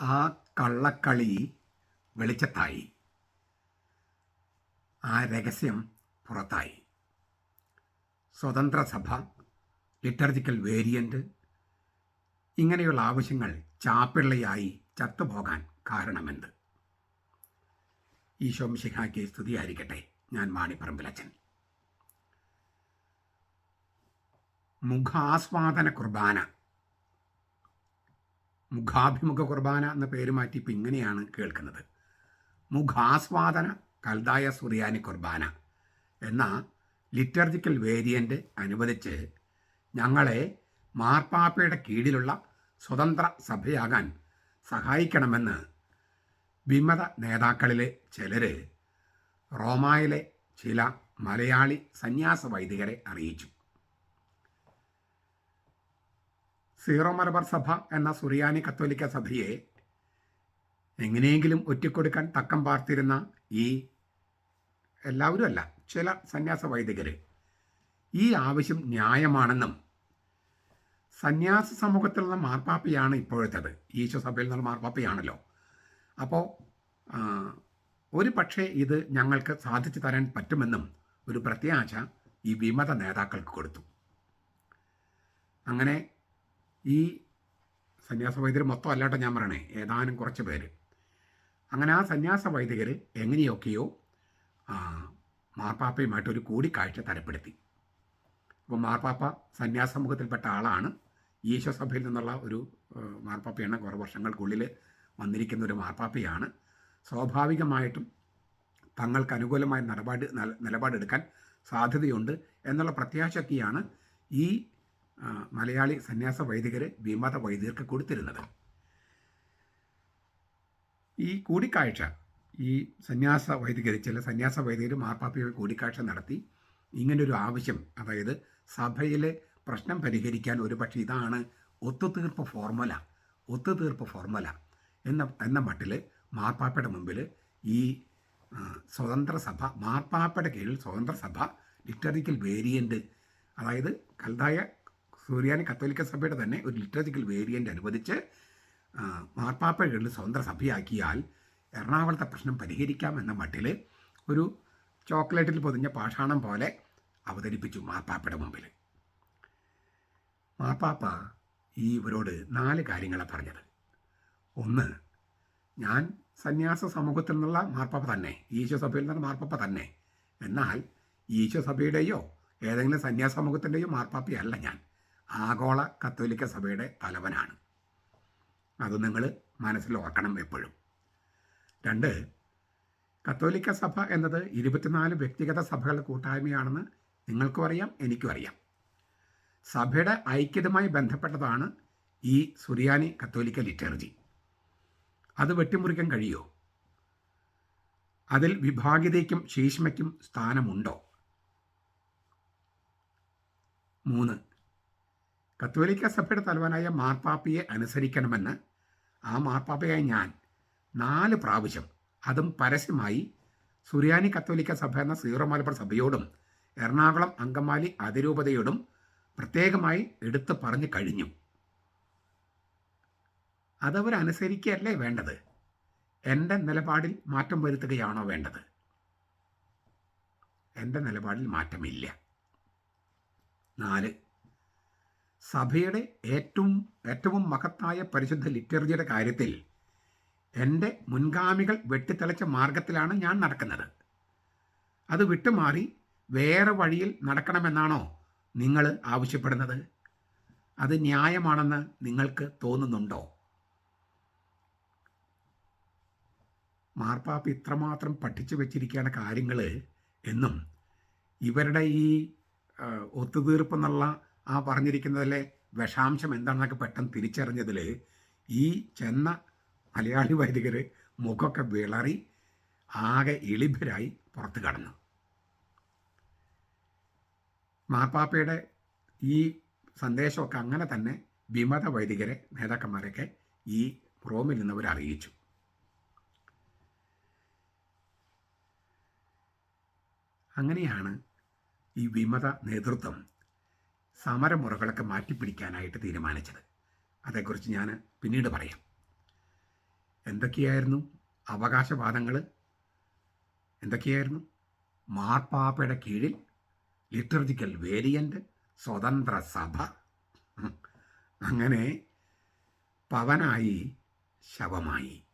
ആ കള്ളക്കളി വെളിച്ചത്തായി. ആ രഹസ്യം പുറത്തായി. സ്വതന്ത്ര സഭ ലിറ്റർജിക്കൽ വേരിയന്റ് ഇങ്ങനെയുള്ള ആവശ്യങ്ങൾ ചാപ്പിള്ളയായി ചത്തുപോകാൻ കാരണമെന്ത്? ഈശോം മിശിഹായ്ക്ക് സ്തുതിയായിരിക്കട്ടെ. ഞാൻ മാണിപ്പറമ്പിലച്ചൻ മുഖാസ്വാദന കുർബാന മുഖാഭിമുഖ കുർബാന എന്ന പേര് മാറ്റി ഇപ്പം ഇങ്ങനെയാണ് കേൾക്കുന്നത്. മുഖാസ്വാദന കൽതായ സുറിയാനി കുർബാന എന്ന ലിറ്റർജിക്കൽ വേരിയന്റ് അനുവദിച്ച് ഞങ്ങളെ മാർപ്പാപ്പയുടെ കീഴിലുള്ള സ്വതന്ത്ര സഭയാകാൻ സഹായിക്കണമെന്ന് വിമത നേതാക്കളിലെ ചിലർ റോമായിലെ ചില മലയാളി സന്യാസ വൈദികരെ അറിയിച്ചു. സീറോ മലബാർ സഭ എന്ന സുറിയാനി കത്തോലിക്ക സഭയെ എങ്ങനെയെങ്കിലും ഒറ്റിക്കൊടുക്കാൻ തക്കം പാർത്തിരുന്ന ഈ എല്ലാവരും അല്ല ചില സന്യാസ വൈദികർ ഈ ആവശ്യം ന്യായമാണെന്നും സന്യാസ സമൂഹത്തിലുള്ള മാർപ്പാപ്പയാണ് ഇപ്പോഴത്തേത്. ഈശോ സഭയിൽ നിന്നുള്ള മാർപ്പാപ്പയാണല്ലോ. അപ്പോൾ ഒരു പക്ഷേ ഇത് ഞങ്ങൾക്ക് സാധിച്ചു തരാൻ പറ്റുമെന്നും ഒരു പ്രത്യാശ ഈ വിമത നേതാക്കൾക്ക് കൊടുത്തു. അങ്ങനെ ഈ സന്യാസ വൈദ്യർ മൊത്തം അല്ലാട്ടോ ഞാൻ പറയണേ ഏതാനും കുറച്ച് പേര്. അങ്ങനെ ആ സന്യാസ വൈദികർ എങ്ങനെയൊക്കെയോ മാർപ്പാപ്പയുമായിട്ട് ഒരു കൂടിക്കാഴ്ച തരപ്പെടുത്തി. അപ്പോൾ മാർപ്പാപ്പ സന്യാസ മുഖത്തിൽപ്പെട്ട ആളാണ്. ഈശോ സഭയിൽ നിന്നുള്ള ഒരു മാർപ്പാപ്പയാണ്. കുറേ വർഷങ്ങൾക്കുള്ളിൽ വന്നിരിക്കുന്ന ഒരു മാർപ്പാപ്പയാണ്. സ്വാഭാവികമായിട്ടും തങ്ങൾക്ക് അനുകൂലമായ നിലപാട് നിലപാടെടുക്കാൻ സാധ്യതയുണ്ട് എന്നുള്ള പ്രത്യാശക്തിയാണ് ഈ മലയാളി സന്യാസ വൈദികരെ ഭീമത വൈദികർക്ക് കൊടുത്തിരുന്നത്. ഈ കൂടിക്കാഴ്ച ഈ സന്യാസ വൈദികർ ചില സന്യാസ വൈദികർ മാർപ്പാപ്പയുടെ കൂടിക്കാഴ്ച നടത്തി. ഇങ്ങനൊരു ആവശ്യം അതായത് സഭയിലെ പ്രശ്നം പരിഹരിക്കാൻ ഒരു പക്ഷേ ഇതാണ് ഒത്തുതീർപ്പ് ഫോർമുല ഒത്തുതീർപ്പ് ഫോർമുല എന്ന എന്ന മട്ടിൽ മാർപ്പാപ്പയുടെ മുമ്പിൽ ഈ സ്വതന്ത്ര സഭ മാർപ്പാപ്പയുടെ കീഴിൽ സ്വതന്ത്ര സഭ ലിറ്ററിക്കൽ വേരിയന്റ് അതായത് കൽതായ സൂര്യാനി കത്തോലിക്ക സഭയുടെ തന്നെ ഒരു ലിറ്ററജിക്കൽ വേരിയന്റ് അനുവദിച്ച് മാർപ്പാപ്പകളിൽ സ്വതന്ത്ര സഭയാക്കിയാൽ എറണാകുളത്തെ പ്രശ്നം പരിഹരിക്കാം എന്ന മട്ടിൽ ഒരു ചോക്ലേറ്റിൽ പൊതിഞ്ഞ പാഷാണം പോലെ അവതരിപ്പിച്ചു മാർപ്പാപ്പയുടെ മുമ്പിൽ. മാർപ്പാപ്പ ഈ ഇവരോട് നാല് കാര്യങ്ങളാണ് പറഞ്ഞത്. ഒന്ന് ഞാൻ സന്യാസ സമൂഹത്തിൽ നിന്നുള്ള മാർപ്പാപ്പ തന്നെ ഈശോ സഭയിൽ നിന്നുള്ള മാർപ്പാപ്പ തന്നെ. എന്നാൽ ഈശോ സഭയുടെയോ ഏതെങ്കിലും സന്യാസ സമൂഹത്തിന്റെയോ മാർപ്പാപ്പയല്ല ഞാൻ. ആഗോള കത്തോലിക്ക സഭയുടെ തലവനാണ്. അത് നിങ്ങൾ മനസ്സിൽ ഓർക്കണം എപ്പോഴും. രണ്ട് കത്തോലിക്ക സഭ എന്നത് ഇരുപത്തിനാല് വ്യക്തിഗത സഭകളുടെ കൂട്ടായ്മയാണെന്ന് നിങ്ങൾക്കും അറിയാം എനിക്കും അറിയാം. സഭയുടെ ഐക്യതുമായി ബന്ധപ്പെട്ടതാണ് ഈ സുറിയാനി കത്തോലിക്ക ലിറ്റർജി. അത് വെട്ടിമുറിക്കാൻ കഴിയുമോ അതിൽ വിഭാഗിതയ്ക്കും ശീഷ്മയ്ക്കും സ്ഥാനമുണ്ടോ? മൂന്ന് കത്തോലിക്ക സഭയുടെ തലവനായ മാർപ്പാപ്പയെ അനുസരിക്കണമെന്ന് ആ മാർപ്പാപ്പയായ ഞാൻ നാല് പ്രാവശ്യം അതും പരസ്യമായി സുറിയാനി കത്തോലിക്ക സഭ എന്ന സീറോ മലബാർ സഭയോടും എറണാകുളം അങ്കമാലി അതിരൂപതയോടും പ്രത്യേകമായി എടുത്തു പറഞ്ഞു കഴിഞ്ഞു. അതവരനുസരിക്കുകയല്ലേ വേണ്ടത്? എന്റെ നിലപാടിൽ മാറ്റം വരുത്തുകയാണോ വേണ്ടത്? എന്റെ നിലപാടിൽ മാറ്റമില്ല. നാല് സഭയുടെ ഏറ്റവും ഏറ്റവും മഹത്തായ പരിശുദ്ധ ലിറ്റർജിയുടെ കാര്യത്തിൽ എന്റെ മുൻഗാമികൾ വെട്ടിത്തെളിച്ച മാർഗത്തിലാണ് ഞാൻ നടക്കുന്നത്. അത് വിട്ടുമാറി വേറെ വഴിയിൽ നടക്കണമെന്നാണോ നിങ്ങൾ ആവശ്യപ്പെടുന്നത്? അത് ന്യായമാണെന്ന് നിങ്ങൾക്ക് തോന്നുന്നുണ്ടോ? മാർപ്പാപ്പ ഇത്രമാത്രം പഠിച്ചു വെച്ചിരിക്കുന്ന കാര്യങ്ങൾ എന്നും ഇവരുടെ ഈ ഒത്തുതീർപ്പ് എന്നുള്ള ആ പറഞ്ഞിരിക്കുന്നതിലെ വിഷാംശം എന്താണെന്നൊക്കെ പെട്ടെന്ന് തിരിച്ചറിഞ്ഞതിൽ ഈ ചെന്ന മലയാളി വൈദികർ മുഖമൊക്കെ വിളറി ആകെ എളിഭരായി പുറത്തു കടന്നു. മാർപ്പാപ്പയുടെ ഈ സന്ദേശമൊക്കെ അങ്ങനെ തന്നെ വിമത വൈദികരെ നേതാക്കന്മാരൊക്കെ ഈ റോമിൽ നിന്നവർ അറിയിച്ചു. അങ്ങനെയാണ് ഈ വിമത നേതൃത്വം സമരമുറകളൊക്കെ മാറ്റിപ്പിടിക്കാനായിട്ട് തീരുമാനിച്ചത്. അതേക്കുറിച്ച് ഞാൻ പിന്നീട് പറയാം. എന്തൊക്കെയായിരുന്നു അവകാശവാദങ്ങൾ? എന്തൊക്കെയായിരുന്നു? മാർപ്പാപ്പയുടെ കീഴിൽ ലിറ്റർജിക്കൽ വേരിയന്റ് സ്വതന്ത്ര സഭ. അങ്ങനെ പവനായി ശവമായി.